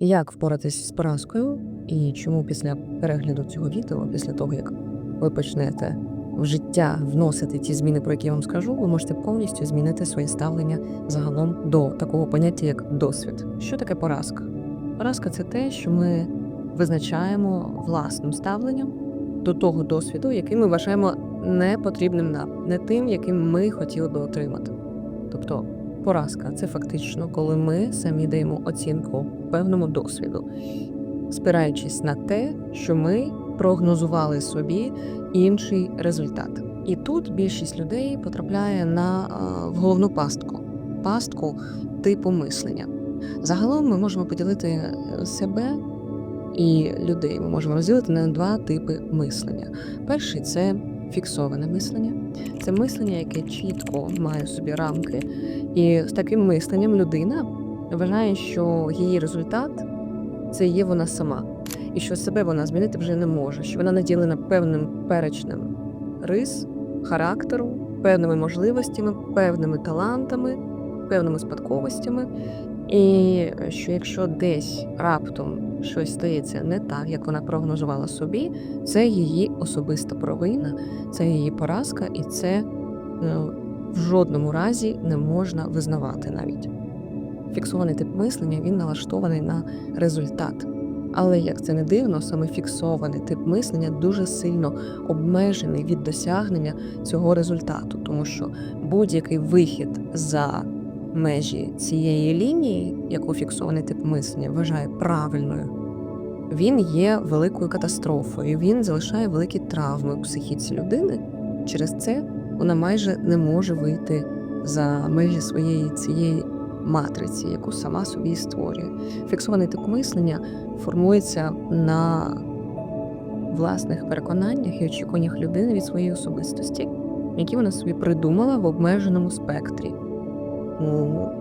Як впоратись з поразкою, і чому після перегляду цього відео, після того як ви почнете в життя вносити ті зміни, про які я вам скажу, ви можете повністю змінити своє ставлення загалом до такого поняття, як досвід. Що таке поразка? Поразка це те, що ми визначаємо власним ставленням до того досвіду, який ми вважаємо непотрібним нам, не тим, яким ми хотіли би отримати. Тобто поразка це фактично, коли ми самі даємо оцінку певному досвіду, спираючись на те, що ми прогнозували собі інший результат. І тут більшість людей потрапляє на в головну пастку пастку типу мислення. Загалом ми можемо поділити е, себе і людей. Ми можемо розділити на два типи мислення. Перший це фіксоване мислення, це мислення, яке чітко має собі рамки, і з таким мисленням людина вважає, що її результат це є вона сама, і що себе вона змінити вже не може, що вона наділена певним перечнем рис, характеру, певними можливостями, певними талантами, певними спадковостями. І що якщо десь раптом щось стається не так, як вона прогнозувала собі, це її особиста провина, це її поразка, і це е, в жодному разі не можна визнавати навіть. Фіксований тип мислення він налаштований на результат. Але як це не дивно, саме фіксований тип мислення дуже сильно обмежений від досягнення цього результату, тому що будь-який вихід за межі цієї лінії, яку фіксований тип мислення вважає правильною, він є великою катастрофою. Він залишає великі травми у психіці людини. Через це вона майже не може вийти за межі своєї цієї матриці, яку сама собі створює. Фіксований тип мислення формується на власних переконаннях і очікуваннях людини від своєї особистості, які вона собі придумала в обмеженому спектрі.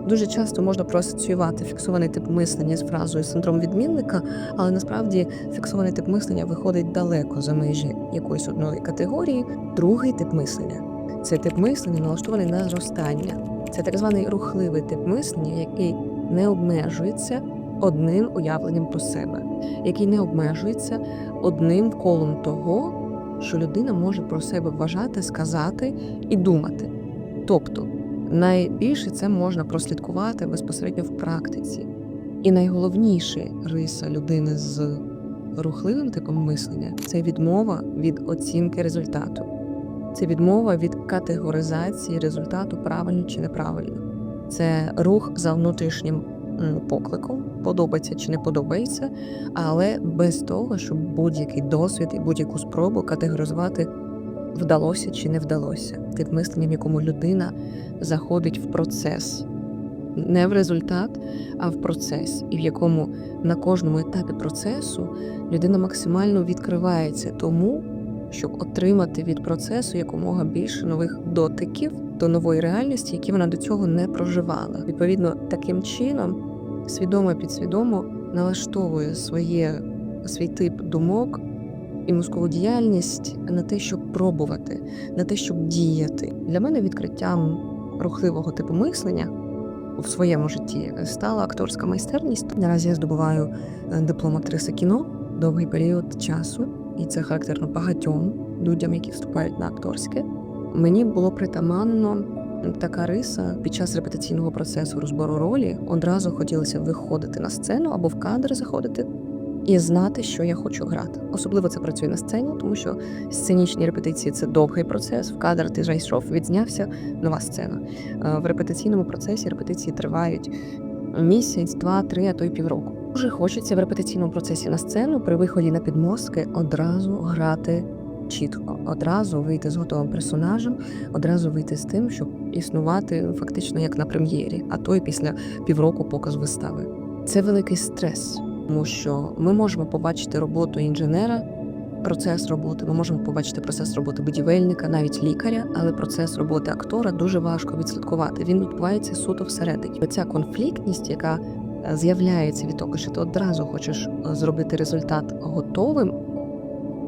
Дуже часто можна проасоціювати фіксований тип мислення з фразою синдром відмінника, але насправді фіксований тип мислення виходить далеко за межі якоїсь одної категорії. Другий тип мислення це тип мислення, налаштований на зростання. Це так званий рухливий тип мислення, який не обмежується одним уявленням про себе, який не обмежується одним колом того, що людина може про себе вважати, сказати і думати. Тобто найбільше це можна прослідкувати безпосередньо в практиці. І найголовніше риса людини з рухливим типом мислення це відмова від оцінки результату. Це відмова від категоризації результату правильно чи неправильно. Це рух за внутрішнім покликом, подобається чи не подобається, але без того, щоб будь-який досвід і будь-яку спробу категоризувати вдалося чи не вдалося. Тип мислення, в якому людина заходить в процес, не в результат, а в процес, і в якому на кожному етапі процесу людина максимально відкривається тому, щоб отримати від процесу якомога більше нових дотиків до нової реальності, які вона до цього не проживала. Відповідно, таким чином свідомо підсвідомо налаштовує своє свій тип думок і мозкову діяльність на те, щоб пробувати, на те, щоб діяти. Для мене відкриттям рухливого типу мислення в своєму житті стала акторська майстерність. Наразі я здобуваю е, диплом актриси кіно довгий період часу, і це характерно багатьом людям, які вступають на акторське. Мені було притаманно така риса під час репетиційного процесу розбору ролі одразу хотілося виходити на сцену або в кадр заходити і знати, що я хочу грати. Особливо це працює на сцені, тому що сценічні репетиції це довгий процес. В кадр ти зайшов, відзнявся, нова сцена. Е, В репетиційному процесі репетиції тривають місяць, два, три, а то й півроку. Дуже хочеться в репетиційному процесі на сцену при виході на підмостки одразу грати чітко, одразу вийти з готовим персонажем, одразу вийти з тим, щоб існувати фактично як на прем'єрі, а то й після півроку показу вистави. Це великий стрес, тому що ми можемо побачити роботу інженера, процес роботи. Ми можемо побачити процес роботи будівельника, навіть лікаря, але процес роботи актора дуже важко відслідкувати. Він відбувається суто всередині. Ця конфліктність, яка е, з'являється від того, що ти одразу хочеш е, зробити результат готовим,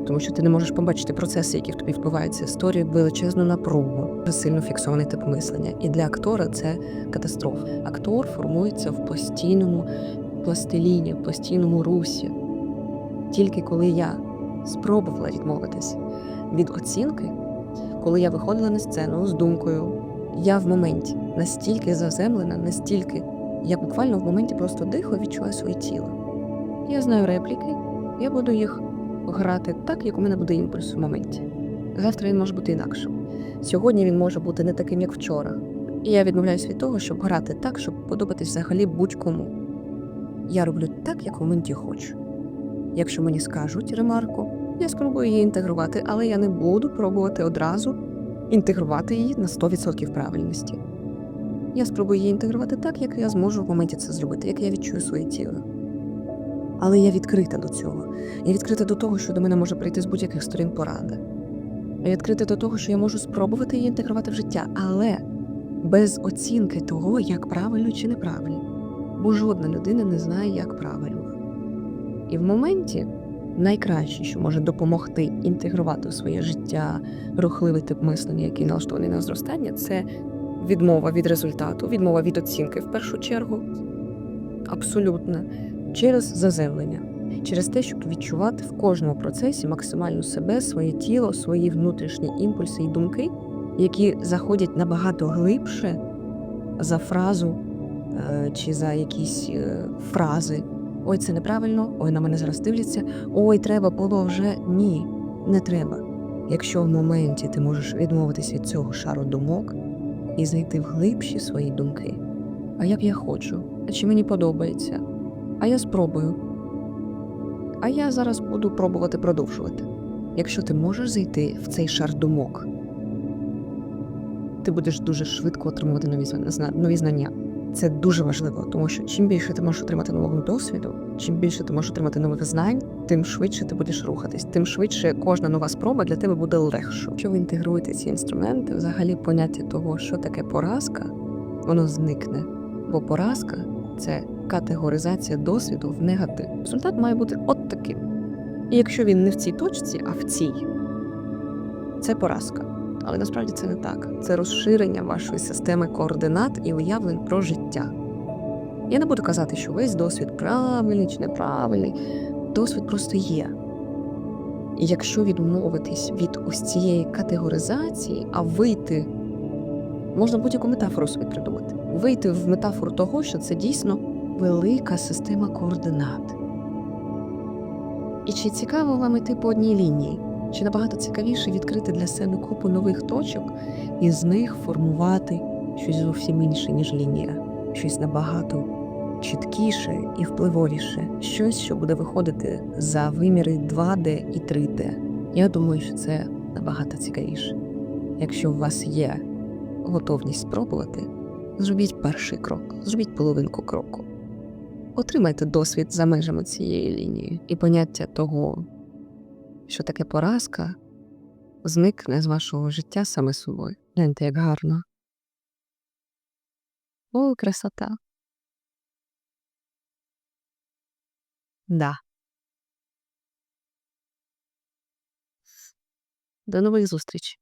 тому що ти не можеш побачити процеси, які в тобі впливаються, створює величезну напругу, сильно фіксований тип мислення. І для актора це катастрофа. Актор формується в постійному пластиліні, постійному русі. Тільки коли я спробувала відмовитись від оцінки, коли я виходила на сцену з думкою, я в моменті настільки заземлена, настільки я буквально в моменті просто дихаю, відчуваю своє тіло. Я знаю репліки, я буду їх грати так, як у мене буде імпульс в моменті. Завтра він може бути інакшим. Сьогодні він може бути не таким, як вчора. І я відмовляюсь від того, щоб грати так, щоб подобатись взагалі будь-кому. Я роблю так, як в моменті хочу. Якщо мені скажуть ремарку, я спробую її інтегрувати, але я не буду пробувати одразу інтегрувати її на 100% правильності. Я спробую її інтегрувати так, як я зможу в моменті це зробити, як я відчую своє тіло. Але я відкрита до цього. Я відкрита до того, що до мене може прийти з будь-яких сторін порада. Я відкрита до того, що я можу спробувати її інтегрувати в життя, але без оцінки того, як правильно чи неправильно. Бо жодна людина не знає, як правильно. І в моменті найкраще, що може допомогти інтегрувати у своє життя рухливий тип мислення, який налаштований на зростання, це відмова від результату, відмова від оцінки в першу чергу. Абсолютно через заземлення, через те, щоб відчувати в кожному процесі максимально себе, своє тіло, свої внутрішні імпульси і думки, які заходять набагато глибше за фразу чи за якісь е, фрази. Ой, це неправильно, ой, на мене зараз дивляться, ой, треба було вже. Ні, не треба. Якщо в моменті ти можеш відмовитися від цього шару думок і зайти в глибші свої думки. А як я хочу, а чи мені подобається? А я спробую. А я зараз буду пробувати продовжувати. Якщо ти можеш зайти в цей шар думок, ти будеш дуже швидко отримувати нові знання. Це дуже важливо, тому що чим більше ти можеш отримати нового досвіду, чим більше ти можеш отримати нових знань, тим швидше ти будеш рухатись, тим швидше кожна нова спроба для тебе буде легшою. Якщо ви інтегруєте ці інструменти, взагалі поняття того, що таке поразка, воно зникне. Бо поразка це категоризація досвіду в негатив. Результат має бути от таким. І якщо він не в цій точці, а в цій, це поразка. Але насправді це не так. Це розширення вашої системи координат і уявлень про життя. Я не буду казати, що весь досвід правильний чи неправильний. Досвід просто є. І якщо відмовитись від ось цієї категоризації, а вийти, можна будь-яку метафору собі придумати, вийти в метафору того, що це дійсно велика система координат. І чи цікаво вам іти по одній лінії? Чи набагато цікавіше відкрити для себе купу нових точок і з них формувати щось зовсім інше, ніж лінія, щось набагато чіткіше і впливовіше, щось, що буде виходити за виміри 2D і 3D. Я думаю, що це набагато цікавіше. Якщо у вас є готовність спробувати, зробіть перший крок, зробіть половинку кроку. Отримайте досвід за межами цієї лінії і поняття того, що таке поразка зникне з вашого життя саме собою. Гляньте, як гарно. О, красота. Да. До нових зустрічей.